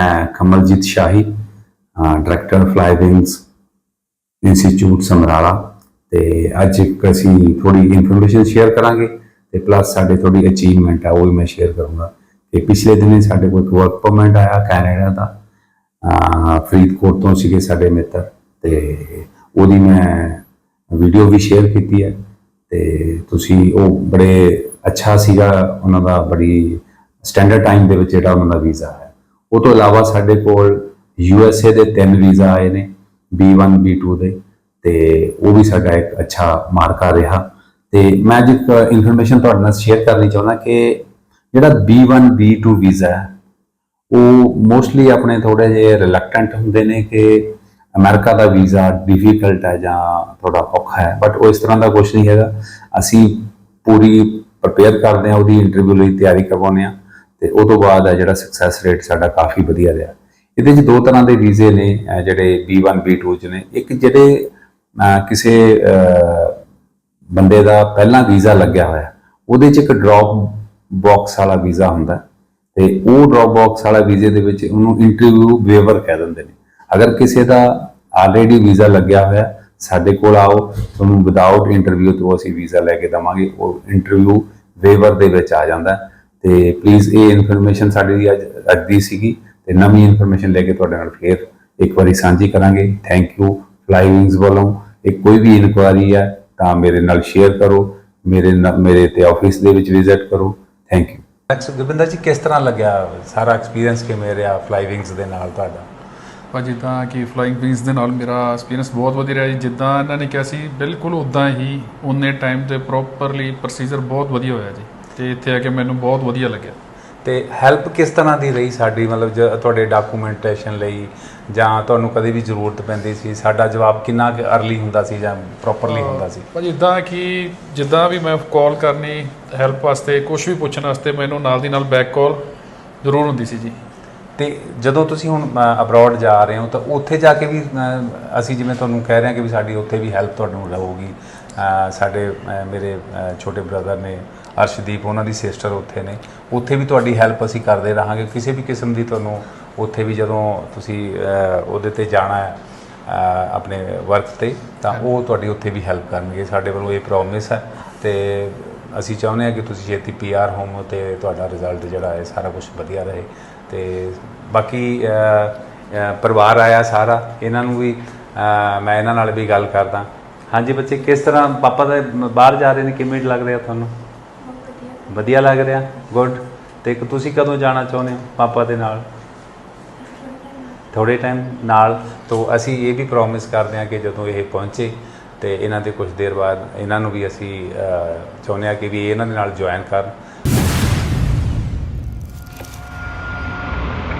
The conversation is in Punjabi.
ਮੈਂ Kamaljit Shahi director fly wings institute Samrala. ਤੇ ਅੱਜ ਇੱਕ ਅਸੀਂ ਥੋੜੀ ਇਨਫੋਰਮੇਸ਼ਨ ਸ਼ੇਅਰ ਕਰਾਂਗੇ ਤੇ ਪਲੱਸ ਸਾਡੇ ਥੋੜੀ ਅਚੀਵਮੈਂਟ ਆ, ਉਹ ਵੀ ਮੈਂ ਸ਼ੇਅਰ ਕਰੂੰਗਾ। ਕਿ ਪਿਛਲੇ ਦਿਨੇ ਸਾਡੇ ਕੋਲ ਇੱਕ ਵਰਕ ਪਰਮਿਟ ਆਇਆ ਕੈਨੇਡਾ ਦਾ ਫਰੀਦਕੋਟ ਤੋਂ ਸੀਗੇ ਸਾਡੇ ਮਿੱਤਰ। ਤੇ ਉਹਦੀ ਮੈਂ ਵੀਡੀਓ ਵੀ ਸ਼ੇਅਰ ਕੀਤੀ ਹੈ। ਤੇ ਤੁਸੀਂ ਉਹ ਬੜੇ ਅੱਛਾ ਸੀਗਾ, ਉਹਨਾਂ ਦਾ ਬੜੀ ਸਟੈਂਡਰਡ ਟਾਈਮ ਦੇ ਵਿੱਚ ਜਿਹੜਾ ਉਹਨਾਂ ਦਾ ਵੀਜ਼ਾ ਹੈ। ਉਹ ਤੋਂ ਇਲਾਵਾ ਸਾਡੇ ਕੋਲ ਯੂ ਐਸ ਏ ਦੇ ਤਿੰਨ ਵੀਜ਼ਾ ਆਏ ਨੇ B1 B2 ਦੇ, ਤੇ ਉਹ ਵੀ ਸਾਡਾ ਇੱਕ ਅੱਛਾ ਮਾਰਕਾ ਰਿਹਾ। ਤੇ ਮੈਂ ਅੱਜ ਇੱਕ ਇਨਫੋਰਮੇਸ਼ਨ ਤੁਹਾਡੇ ਨਾਲ ਸ਼ੇਅਰ ਕਰਨੀ ਚਾਹੁੰਦਾ ਕਿ ਜਿਹੜਾ B1 B2 ਵੀਜ਼ਾ ਹੈ, ਉਹ ਮੋਸਟਲੀ ਆਪਣੇ ਥੋੜੇ ਜਿਹੇ ਰਿਲੈਕਟੈਂਟ ਹੁੰਦੇ ਨੇ ਕਿ ਅਮਰੀਕਾ ਦਾ ਵੀਜ਼ਾ ਡਿਫਿਕਲਟ ਹੈ ਜਾਂ ਥੋੜਾ ਔਖਾ ਹੈ ਬਟ ਉਹ ਇਸ ਤਰ੍ਹਾਂ ਦਾ ਕੁਝ ਨਹੀਂ ਹੈਗਾ। ਅਸੀਂ ਪੂਰੀ ਪ੍ਰਪੇਅਰ ਕਰਦੇ ਹਾਂ, ਉਹਦੀ ਇੰਟਰਵਿਊ ਲਈ ਤਿਆਰੀ ਕਰਵਾਉਂਦੇ ਹਾਂ। ਤੇ ਉਹ ਤੋਂ ਬਾਅਦ ਹੈ ਜਿਹੜਾ ਸਕਸੈਸ ਰੇਟ ਸਾਡਾ ਕਾਫੀ ਵਧੀਆ ਰਿਹਾ। ਇਹਦੇ 'ਚ ਦੋ ਤਰ੍ਹਾਂ ਦੇ ਵੀਜ਼ੇ ਨੇ, ਅਹ ਜਿਹੜੇ B1 B2 ਚ ਨੇ। ਇੱਕ ਜਿਹੜੇ ਕਿਸੇ ਬੰਦੇ ਦਾ ਪਹਿਲਾਂ ਵੀਜ਼ਾ ਲੱਗਿਆ ਹੋਇਆ, ਉਹਦੇ 'ਚ ਇੱਕ ਡ੍ਰੌਪ ਬਾਕਸ ਵਾਲਾ ਵੀਜ਼ਾ ਹੁੰਦਾ। ਹੈ ਤੇ ਉਹ ਡ੍ਰੌਪ ਬਾਕਸ ਵਾਲਾ ਵੀਜ਼ੇ ਦੇ ਵਿੱਚ ਉਹਨੂੰ ਇੰਟਰਵਿਊ ਵੇਵਰ ਕਹਿ ਦਿੰਦੇ ਨੇ। ਅਗਰ ਕਿਸੇ ਦਾ ਆਲਰੇਡੀ ਵੀਜ਼ਾ ਲੱਗਿਆ ਹੋਇਆ, ਸਾਡੇ ਕੋਲ ਆਓ, ਤੁਹਾਨੂੰ ਵਿਦਆਊਟ ਇੰਟਰਵਿਊ ਤੋਂ ਅਸੀਂ ਵੀਜ਼ਾ ਲੈ ਕੇ ਦਵਾਂਗੇ, ਉਹ ਇੰਟਰਵਿਊ ਵੇਵਰ ਦੇ ਵਿੱਚ ਆ ਜਾਂਦਾ। ਤੇ ਪਲੀਜ਼ ਇਹ ਇਨਫੋਰਮੇਸ਼ਨ ਸਾਡੀ ਅੱਜ ਅੱਜ ਦੀ ਸੀਗੀ ਤੇ ਨਵੀਂ ਇਨਫੋਰਮੇਸ਼ਨ ਲੈ ਕੇ ਤੁਹਾਡੇ ਨਾਲ ਫੇਰ ਇੱਕ ਵਾਰੀ ਸਾਂਝੀ ਕਰਾਂਗੇ। ਥੈਂਕ ਯੂ ਫਲਾਈਵਿੰਗਸ ਵੱਲੋਂ। ਇਹ ਕੋਈ ਵੀ ਇਨਕੁਆਇਰੀ ਹੈ ਤਾਂ ਮੇਰੇ ਨਾਲ ਸ਼ੇਅਰ ਕਰੋ ਮੇਰੇ ਮੇਰੇ ਤੇ ਆਫਿਸ ਦੇ ਵਿੱਚ ਵਿਜ਼ਿਟ ਕਰੋ। ਥੈਂਕ ਯੂ ਐਕਸ ਗੁਰਬਿੰਦਰ ਜੀ ਕਿਸ ਤਰ੍ਹਾਂ ਲੱਗਿਆ ਸਾਰਾ ਐਕਸਪੀਰੀਅੰਸ ਕਿਵੇਂ ਰਿਹਾ ਫਲਾਈ ਵਿੰਗਸ ਦੇ ਨਾਲ ਤੁਹਾਡਾ? ਪਰ ਜਿੱਦਾਂ ਕਿ ਫਲਾਈਂਗ ਵਿੰਗਸ ਦੇ ਨਾਲ ਮੇਰਾ ਐਕਸਪੀਰੀਅੰਸ ਬਹੁਤ ਵਧੀਆ ਰਿਹਾ ਜੀ। ਜਿੱਦਾਂ ਇਹਨਾਂ ਨੇ ਕਿਹਾ ਸੀ ਬਿਲਕੁਲ ਉਦਾਂ ਹੀ ਉਹਨੇ ਟਾਈਮ ਤੇ ਪ੍ਰੋਪਰਲੀ ਪ੍ਰੋਸੀਜਰ ਬਹੁਤ ਵਧੀਆ ਹੋਇਆ ਜੀ। ਤੇ ਇੱਥੇ ਆ ਕੇ ਮੈਨੂੰ ਬਹੁਤ ਵਧੀਆ ਲੱਗਿਆ। ਤੇ ਹੈਲਪ ਕਿਸ ਤਰ੍ਹਾਂ ਦੀ ਰਹੀ ਸਾਡੀ? ਮਤਲਬ ਜ- ਤੁਹਾਡੇ ਡਾਕੂਮੈਂਟੇਸ਼ਨ ਲਈ ਜਾਂ ਤੁਹਾਨੂੰ ਕਦੇ ਵੀ ਜ਼ਰੂਰਤ ਪੈਂਦੀ ਸੀ? ਸਾਡਾ ਜਵਾਬ ਕਿੰਨਾ ਕੁ ਅਰਲੀ ਹੁੰਦਾ ਸੀ ਜਾਂ ਪ੍ਰੋਪਰਲੀ ਹੁੰਦਾ ਸੀ? ਪਰ ਜਿੱਦਾਂ ਕਿ ਜਿੱਦਾਂ ਵੀ ਮੈਂ ਕਾਲ ਕਰਨੀ ਹੈਲਪ ਵਾਸਤੇ ਕੁਝ ਵੀ ਪੁੱਛਣ ਵਾਸਤੇ ਮੈਨੂੰ ਨਾਲ ਦੀ ਨਾਲ ਬੈਕ ਕਾਲ ਜ਼ਰੂਰ ਹੁੰਦੀ ਸੀ ਜੀ। ਤੇ ਜਦੋਂ ਤੁਸੀਂ ਹੁਣ ਅਬਰੋਡ ਜਾ ਰਹੇ ਹੋ ਤਾਂ ਉੱਥੇ ਜਾ ਕੇ ਵੀ ਅਸੀਂ ਜਿਵੇਂ ਤੁਹਾਨੂੰ ਕਹਿ ਰਹੇ ਹਾਂ ਕਿ ਵੀ ਸਾਡੀ ਉੱਥੇ ਵੀ ਹੈਲਪ ਤੁਹਾਨੂੰ ਰਹੂਗੀ ਸਾਡੇ ਮੇਰੇ ਛੋਟੇ ਬ੍ਰਦਰ ਨੇ, ਅਰਸ਼ਦੀਪ, ਉਹਨਾਂ ਦੀ ਸਿਸਟਰ ਉੱਥੇ ਨੇ। ਉੱਥੇ ਵੀ ਤੁਹਾਡੀ ਹੈਲਪ ਅਸੀਂ ਕਰਦੇ ਰਹਾਂਗੇ। ਕਿਸੇ ਵੀ ਕਿਸਮ ਦੀ ਤੁਹਾਨੂੰ ਉੱਥੇ ਵੀ ਜਦੋਂ ਤੁਸੀਂ ਉਹਦੇ ਤੇ ਜਾਣਾ ਹੈ ਆਪਣੇ ਵਰਕ ਤੇ, ਤਾਂ ਉਹ ਤੁਹਾਡੀ ਉੱਥੇ ਵੀ ਹੈਲਪ ਕਰਨਗੇ। ਸਾਡੇ ਵੱਲੋਂ ਇਹ ਪ੍ਰੋਮਿਸ ਹੈ ਤੇ ਅਸੀਂ ਚਾਹੁੰਦੇ ਹਾਂ ਕਿ ਤੁਸੀਂ ਛੇਤੀ ਪੀਆਰ ਹੋਵੋ ਤੇ ਤੁਹਾਡਾ ਰਿਜ਼ਲਟ ਜਿਹੜਾ ਹੈ, ਸਾਰਾ ਕੁਝ ਵਧੀਆ ਰਹੇ। ਤੇ ਬਾਕੀ ਪਰਿਵਾਰ ਆਇਆ ਸਾਰਾ। ਇਹਨਾਂ ਨੂੰ ਵੀ ਮੈਂ ਇਹਨਾਂ ਨਾਲ ਵੀ ਗੱਲ ਕਰਦਾ। ਹਾਂਜੀ ਬੱਚੇ, ਕਿਸ ਤਰ੍ਹਾਂ ਪਾਪਾ ਦਾ ਬਾਹਰ ਜਾ ਰਹੇ ਨੇ? ਕਿਵੇਂ ਲੱਗ ਰਿਹਾ ਤੁਹਾਨੂੰ? ਵਧੀਆ ਲੱਗ ਰਿਹਾ। ਗੁੱਡ। ਤੇ ਤੁਸੀਂ ਕਦੋਂ ਜਾਣਾ ਚਾਹੁੰਦੇ ਹੋ ਪਾਪਾ ਦੇ ਨਾਲ? ਥੋੜੇ ਟਾਈਮ ਨਾਲ। ਤੋਂ ਅਸੀਂ ਇਹ ਵੀ ਪ੍ਰੋਮਿਸ ਕਰਦੇ ਹਾਂ ਕਿ ਜਦੋਂ ਇਹ ਪਹੁੰਚੇ ਤੇ ਇਹਨਾਂ ਦੇ ਕੁਝ ਦੇਰ ਬਾਅਦ ਇਹਨਾਂ ਨੂੰ ਵੀ ਅਸੀਂ ਚਾਹੁੰਦੇ ਹਾਂ ਕਿ ਵੀ ਇਹਨਾਂ ਦੇ ਨਾਲ ਜੁਆਇਨ ਕਰਨ।